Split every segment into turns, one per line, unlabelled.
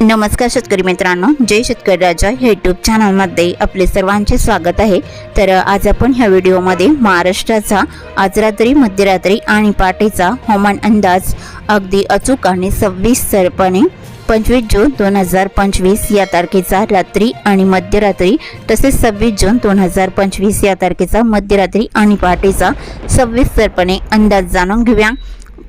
नमस्कार शेतकरी मित्रांनो जय शेतकरी राजा हे यूट्यूब चॅनलमध्ये आपले सर्वांचे स्वागत आहे. तर आज आपण ह्या व्हिडिओमध्ये महाराष्ट्राचा आज रात्री मध्यरात्री आणि पहाटेचा हवामान अंदाज अगदी अचूक आणि सविस्तरपणे पंचवीस जून दोन हजार पंचवीस या तारखेचा रात्री आणि मध्यरात्री तसेच सव्वीस जून दोन हजार पंचवीस या तारखेचा मध्यरात्री आणि पहाटेचा सविस्तरपणे अंदाज जाणून घेऊया.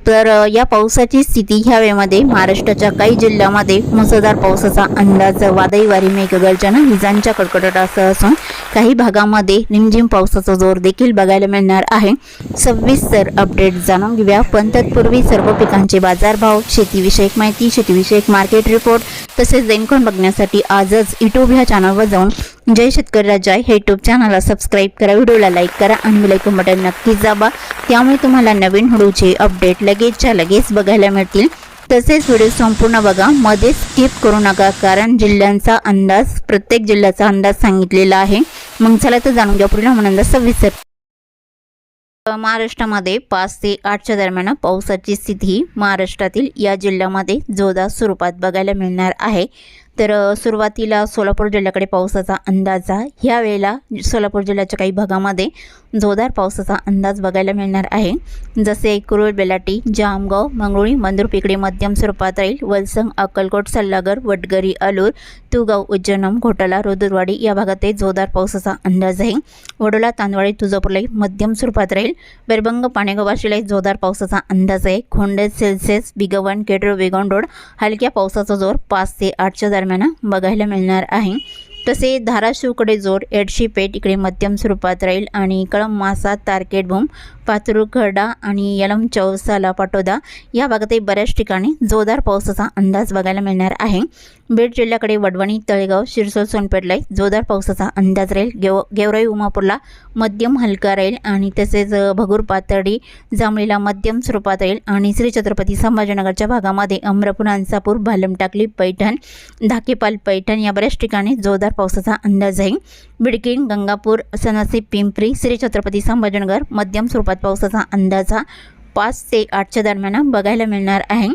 तर या पावसाची स्थिती ह्या वेळेमध्ये महाराष्ट्राच्या काही जिल्ह्यामध्ये मुसळधार पावसाचा अंदाज वादळी वारी मेघगर्जना विजांच्या कडकडाटासह असून काही भागामध्ये रिमझिम पावसाचा जोर देखील बघायला मिळणार आहे. सविस्तर अपडेट जाणून घेऊया. पण तत्पूर्वी सर्व पिकांचे बाजारभाव शेतीविषयक माहिती शेतीविषयक मार्केट रिपोर्ट तसेच दैनकोन बघण्यासाठी आजच यूट्यूब ह्या चॅनलवर जाऊन जय शेतकरी राजा हे यूट्यूब चॅनलला सबस्क्राईब करा व्हिडिओला लाईक करा आणि लाईक बटन नक्कीच दाबा. त्यामुळे तुम्हाला नवीन हळूचे अपडेट लगेचच्या लगेच बघायला मिळतील. तसेच व्हिडिओ संपूर्ण बघा. मध्ये स्किप करू नका कारण जिल्ह्यांचा अंदाज प्रत्येक जिल्ह्याचा अंदाज सांगितलेला आहे. मग चला तर जाणून घ्या पुढील हवामान अंदाज सविस्तर महाराष्ट्रामध्ये पाच ते आठच्या दरम्यान पावसाची स्थिती महाराष्ट्रातील या जिल्ह्यामध्ये जोरदार स्वरूपात बघायला मिळणार आहे. तर सुरुवातीला सोलापूर जिल्ह्याकडे पावसाचा अंदाज आहे. ह्या वेळेला सोलापूर जिल्ह्याच्या काही भागामध्ये जोरदार पावसाचा अंदाज बघायला मिळणार आहे. जसे कुरुळ बेलाटी जामगाव मंगरुळी मंदुरप इकडे मध्यम स्वरूपात राहील. वलसंग अक्कलकोट सल्लागर वडगरी अलूर तुगाव उज्जैनम घोटाला रुदुरवाडी या भागातही जोरदार पावसाचा अंदाज आहे. वडोला तांदवाडी तुळजापूरलाही मध्यम स्वरूपात राहील. बेरबंग पाणेगावाशीलाही जोरदार पावसाचा अंदाज आहे. खोंडे सेल्सेस बिगवन केडरो वेगॉन रोड हलक्या पावसाचा जोर पाच ते आठच्या दरम्यान बघायला मिळणार आहे. तसे धाराशिवकडे जोर एडशी पेठ इकडे मध्यम स्वरूपात राहील आणि कळम मासा तारकेट भूम पातूर खरडा आणि यलम चौसाला पाटोदा या भागातही बऱ्याच ठिकाणी जोरदार पावसाचा अंदाज बघायला मिळणार आहे. बीड जिल्ह्याकडे वडवणी तळेगाव शिरसोल सोनपेठलाही जोरदार पावसाचा अंदाज राहील. गेव गेवराई उमापूरला मध्यम हलका राहील आणि तसेच भगूर पातळी जांभळीला मध्यम स्वरूपात राहील आणि श्री छत्रपती संभाजीनगरच्या भागामध्ये अमरापूर अंसापूर भालमटाकली पैठण धाकेपाल पैठण या बऱ्याच ठिकाणी जोरदार पावसाचा अंदाज आहे बिडकीन गंगापूर सनासी पिंपरी श्री छत्रपती संभाजीनगर मध्यम स्वरूपात पावसाचा अंदाज हा पाच ते आठच्या दरम्यान बघायला मिळणार आहे.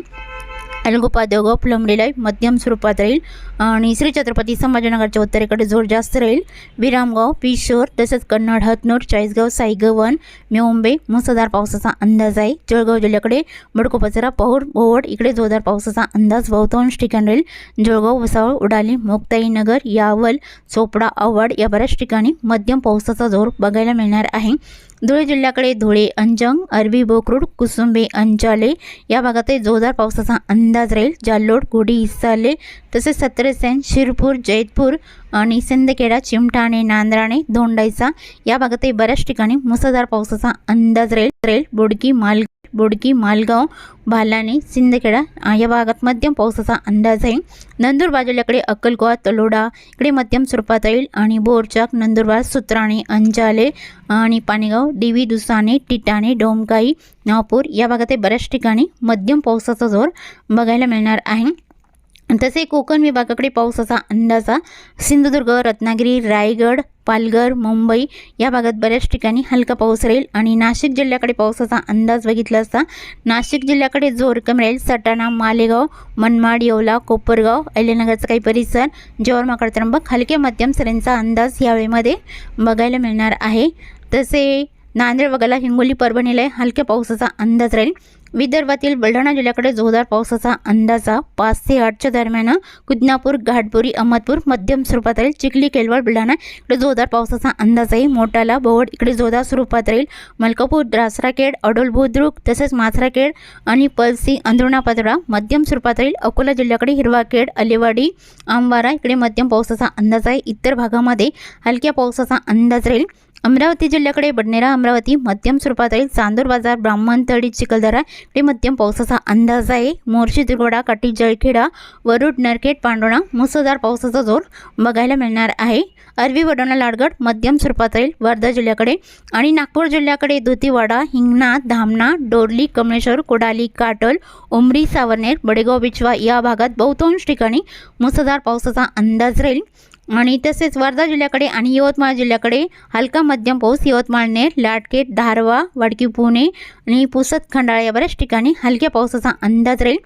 अलगोपा देवगाव आहे मध्यम स्वरूपात राहील आणि श्री छत्रपती संभाजीनगरच्या उत्तरेकडे जोर जास्त राहील विरामगाव पिशोर तसेच कन्नड हतनूर चाळीसगाव साईगवन मेओंबे मुसळधार पावसाचा अंदाज आहे जळगाव जिल्ह्याकडे बडकोपचरा पौर भोवड इकडे जोरदार पावसाचा अंदाज बहुतांश ठिकाण राहील जळगाव वसावळ उडाली मुक्ताईनगर यावल चोपडा आव्हाड या बऱ्याच ठिकाणी मध्यम पावसाचा जोर बघायला मिळणार आहे धुळे जिल्ह्याकडे धुळे अंजंग अरबी बोकरूड कुसुंबे अंचाले या भागातही जोरदार पावसाचा अंदाज राहील. जाल्लोड घोडी इसाले तसेच सत्रेसेन शिरपूर जैतपूर आणि सिंदखेडा चिमठाणे नांद्राणे धोंडाईचा या भागातही बऱ्याच ठिकाणी मुसळधार पावसाचा अंदाज राहील. राहील बोडकी माल बोडगी मालगाव भालाने सिंदखेडा या भागात मध्यम पावसाचा अंदाज आहे. नंदुरबार जिल्ह्याकडे अक्कलकोवा तलोडा इकडे मध्यम स्वरूपात येईल आणि बोरचाक नंदुरबार सुत्राणे अंजाले आणि पाणेगाव डिवी दुसाने टिटाणे डोमकाई नागपूर या भागातही बऱ्याच ठिकाणी मध्यम पावसाचा जोर बघायला मिळणार आहे. तसे कोकण विभागाकडे पावसाचा अंदाजा सिंधुदुर्ग रत्नागिरी रायगड पालघर मुंबई या भागात बऱ्याच ठिकाणी हलका पाऊस राहील आणि नाशिक जिल्ह्याकडे पावसाचा अंदाज बघितला असता नाशिक जिल्ह्याकडे जोर कमी राहील सटाणा मालेगाव मनमाड येवला कोपरगाव अहिल्यानगरचा काही परिसर जव्हार माकड त्र्यंबक हलके मध्यम सरींचा अंदाज यावेळेमध्ये बघायला मिळणार आहे. तसे नांदेड वगळा हिंगोली परभणीला हलक्या पावसाचा अंदाज राहील. विदर्भातील बुलढाणा जिल्ह्याकडे जोरदार पावसाचा अंदाजा पाच ते आठच्या दरम्यान कुदनापूर घाटपुरी अहमदपूर मध्यम स्वरूपात राहील. चिखली केलवाड बुलढाणा इकडे जोरदार पावसाचा अंदाज आहे. मोठाला बोवड इकडे जोरदार स्वरूपात राहील. मलकापूर द्रासराखेड अडोल बुद्रुक तसेच माथराखेड आणि पलसी अंधरुणा मध्यम स्वरूपात राहील. अकोला जिल्ह्याकडे हिरवाखेड अलिवाडी आंबारा इकडे मध्यम पावसाचा अंदाज आहे. इतर भागामध्ये हलक्या पावसाचा अंदाज राहील. अमरावती जिल्ह्याकडे बडनेरा अमरावती मध्यम स्वरूपात राहील चांदूर बाजार ब्राह्मणतळी चिखलदरा इकडे मध्यम पावसाचा अंदाज आहे. मोर्शी दुर्गोडा काटी जळखेडा वरुड नरखेड पांडोणा मुसळधार पावसाचा जोर बघायला मिळणार आहे. अरवी वडोणा लाडगड मध्यम स्वरूपात राहील वर्धा जिल्ह्याकडे आणि नागपूर जिल्ह्याकडे दुतीवाडा हिंगणा धामणा डोरली कमळेश्वर कोडाली काटल उमरी सावरनेर बडेगाव बिचवा या भागात बहुतांश ठिकाणी मुसळधार पावसाचा अंदाज राहील. आणि तसेच वर्धा जिल्ह्याकडे आणि यवतमाळ जिल्ह्याकडे हलका मध्यम पाऊस यवतमाळने लाटकेट धारवा वडकी पुणे आणि पुसद खंडाळा या बऱ्याच ठिकाणी हलक्या पावसाचा अंदाज राहील.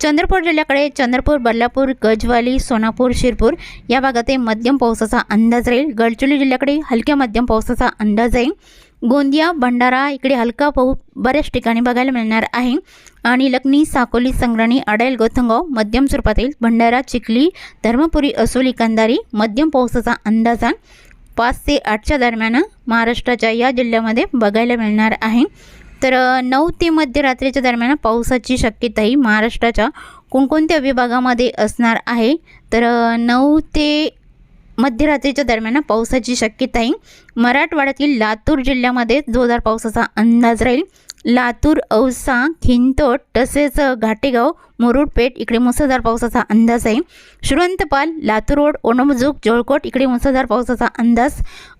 चंद्रपूर जिल्ह्याकडे चंद्रपूर बल्लापूर गजवाली सोनापूर शिरपूर या भागात मध्यम पावसाचा अंदाज राहील. गडचिरोली जिल्ह्याकडे हलक्या मध्यम पावसाचा अंदाज आहे गोंदिया भंडारा इकडे हलका पाऊस बऱ्याच ठिकाणी बघायला मिळणार आहे. आणि लखनी साकोली संग्रणी अडायल गोथंगाव मध्यम स्वरूपात येईल भंडारा चिखली धर्मपुरी असोली कंदारी मध्यम पावसाचा अंदाज पाच ते आठच्या दरम्यान महाराष्ट्राच्या या जिल्ह्यामध्ये बघायला मिळणार आहे. तर नऊ ते मध्यरात्रीच्या दरम्यान पावसाची शक्यताही महाराष्ट्राच्या कोणकोणत्या विभागामध्ये असणार आहे? तर नऊ ते मध्यरात्रीच्या दरम्यान पावसाची शक्यता आहे मराठवाड्यातील लातूर जिल्ह्यामध्ये जोरदार पावसाचा अंदाज राहील. लातूर औसा खिंतोड तसेच घाटेगाव मुरुडपेठ इकडे मुसळधार पावसाचा अंदाज आहे. श्रीवंतपाल लातूर रोड ओणमजुक जोळकोट इकडे मुसळधार पावसाचा अंदाज.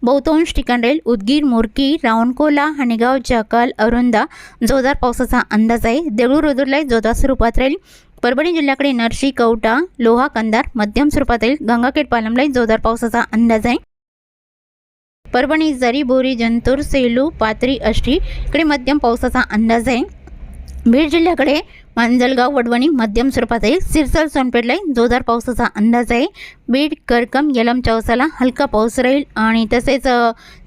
बहुतांश ठिकाण राहील उदगीर मोरकी रावणकोला हणेगाव जाकाल अरुंदा जोरदार पावसाचा अंदाज आहे. देऊळ रुद्रलाई जोरदार स्वरूपात राहील. परभणी जिल्ह्याकडे नरशी कवटा लोहा कंदार मध्यम स्वरूपात येईल गंगाखेड पालमलाई जोरदार पावसाचा अंदाज आहे. परभणी जरी बोरी जंतूर सेलू पात्री अष्टी इकडे मध्यम पावसाचा अंदाज आहे. बीड जिल्ह्याकडे मांजलगाव वडवणी मध्यम स्वरूपात आहे सिरसल सोनपेठलाही जोरदार पावसाचा अंदाज आहे. बीड करकम यलम चौसाला हलका पाऊस राहील आणि तसेच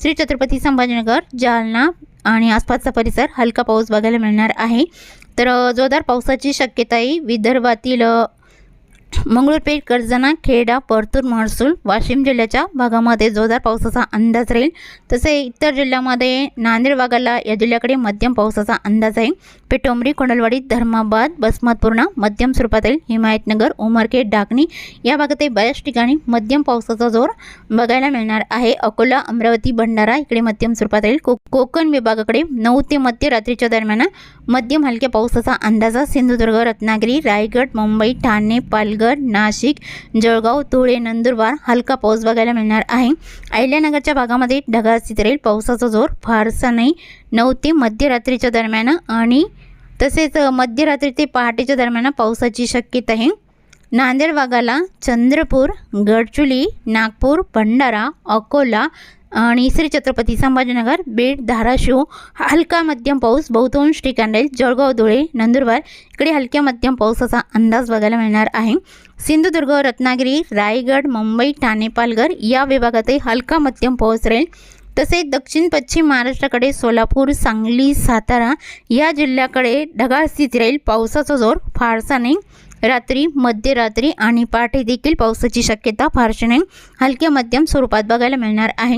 श्री छत्रपती संभाजीनगर जालना आणि आसपासचा परिसर हलका पाऊस बघायला मिळणार आहे. तर जोरदार पावसाची शक्यताही विदर्भातील मंगळूरपेठ कर्जना खेडा परतूर महसूल वाशिम जिल्ह्याच्या भागामध्ये जोरदार पावसाचा अंदाज राहील. तसे इतर जिल्ह्यामध्ये नांदेड भागाला या जिल्ह्याकडे मध्यम पावसाचा अंदाज आहे. पेटोंबरी कोंडलवाडी धर्माबाद बसमतपूर्णा मध्यम स्वरूपात राहील. हिमायतनगर उमरखेड डाकणी या भागातही बऱ्याच ठिकाणी मध्यम पावसाचा जोर बघायला मिळणार आहे. अकोला अमरावती भंडारा इकडे मध्यम स्वरूपात राहील. को कोकण विभागाकडे नऊ ते मध्य रात्रीच्या दरम्यान मध्यम हलक्या पावसाचा अंदाज आहे. सिंधुदुर्ग रत्नागिरी रायगड मुंबई ठाणे पालघर नाशिक जळगाव धुळे नंदुरबार हलका पाऊस बघायला मिळणार आहे. अहिल्यानगरच्या भागामध्ये ढगाळ स्थिती राहील पावसाचा जोर फारसा नाही. नऊ ते मध्यरात्रीच्या दरम्यान आणि तसेच मध्यरात्री ते पहाटेच्या दरम्यान पावसाची शक्यता आहे. नांदेड भागाला चंद्रपूर गडचुली नागपूर भंडारा अकोला आणि श्री छत्रपती संभाजीनगर बीड धाराशिव हलका मध्यम पाऊस बहुतांश ठिकाणी राहील जळगाव धुळे नंदुरबार इकडे हलक्या मध्यम पावसाचा अंदाज बघायला मिळणार आहे. सिंधुदुर्ग रत्नागिरी रायगड मुंबई ठाणे पालघर या विभागातही हलका मध्यम पाऊस राहील. तसेच दक्षिण पश्चिम महाराष्ट्राकडे सोलापूर सांगली सातारा या जिल्ह्याकडे ढगाळ स्थिती राहील. पावसाचा जोर फारसा नाही. रात्री मध्यरात्री आणि पहाटे देखील पावसाची शक्यता फारशी नाही. हलक्या मध्यम स्वरूपात बघायला मिळणार आहे.